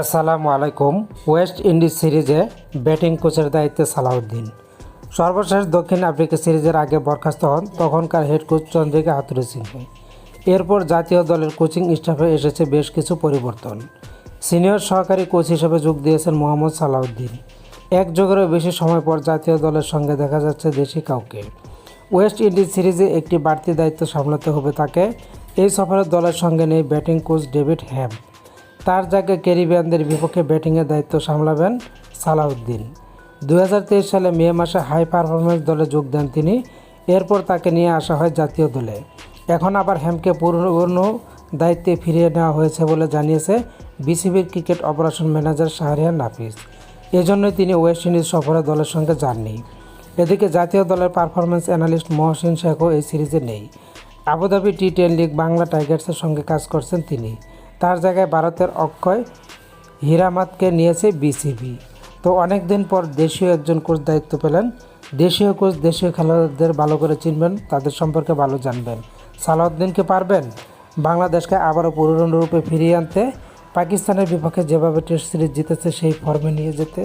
আসসালামু আলাইকুম। West Indies সিরিজে ব্যাটিং কোচের দায়িত্বে সালাউদ্দিন। সর্বশেষ দক্ষিণ আফ্রিকা সিরিজের আগে বরখাস্ত হন তখনকার head coach Chandika Hathurusingha. এরপর জাতীয় দলের কোচিং স্টাফে এসেছে বেশ কিছু পরিবর্তন। সিনিয়র সহকারী কোচ হিসেবে যোগ দিয়েছেন মোহাম্মদ সালাউদ্দিন। এক যুগেরও বেশি সময় পর জাতীয় দলের সঙ্গে দেখা যাচ্ছে দেশি কাউকে। ওয়েস্ট ইন্ডিজ সিরিজে একটি বাড়তি দায়িত্ব সামলাতে হবে তাকে। এই সফরে দলের সঙ্গে নেই ব্যাটিং কোচ ডেভিড হ্যাম। তার জায়গায় ক্যারিবিয়ানদের বিপক্ষে ব্যাটিংয়ের দায়িত্ব সামলাবেন সালাউদ্দিন। দু হাজার তেইশ সালে মে মাসে হাই পারফরমেন্স দলে যোগ দেন তিনি। এরপর তাকে নিয়ে আসা হয় জাতীয় দলে। এখন আবার হ্যামকে পূর্ণ দায়িত্বে ফিরিয়ে নেওয়া হয়েছে বলে জানিয়েছে বিসিবির cricket operation manager Shahriar Nafees. এজন্যই তিনি ওয়েস্ট ইন্ডিজ সফরে দলের সঙ্গে যাননি। এদিকে জাতীয় দলের পারফরমেন্স অ্যানালিস্ট মহসিন শেখও এই সিরিজে নেই। Abu Dhabi T ten league Bangla টাইগার্সের সঙ্গে কাজ করছেন তিনি। তার জায়গায় ভারতের অক্ষয় হীরামাতকে নিয়েছে বিসিবি তো অনেক দিন পর দেশীয় একজন কোচ দায়িত্ব পেলেন। দেশীয় কোচ, দেশীয় খেলোয়াড়দের ভালো করে চিনবেন, তাদের সম্পর্কে ভালো জানবেন। সালাউদ্দিনকে পারবেন বাংলাদেশকে আবারও পুরনো রূপে ফিরিয়ে আনতে। পাকিস্তানের বিপক্ষে যেভাবে টেস্ট সিরিজ জিতেছে, সেই ফর্মে নিয়ে যেতে।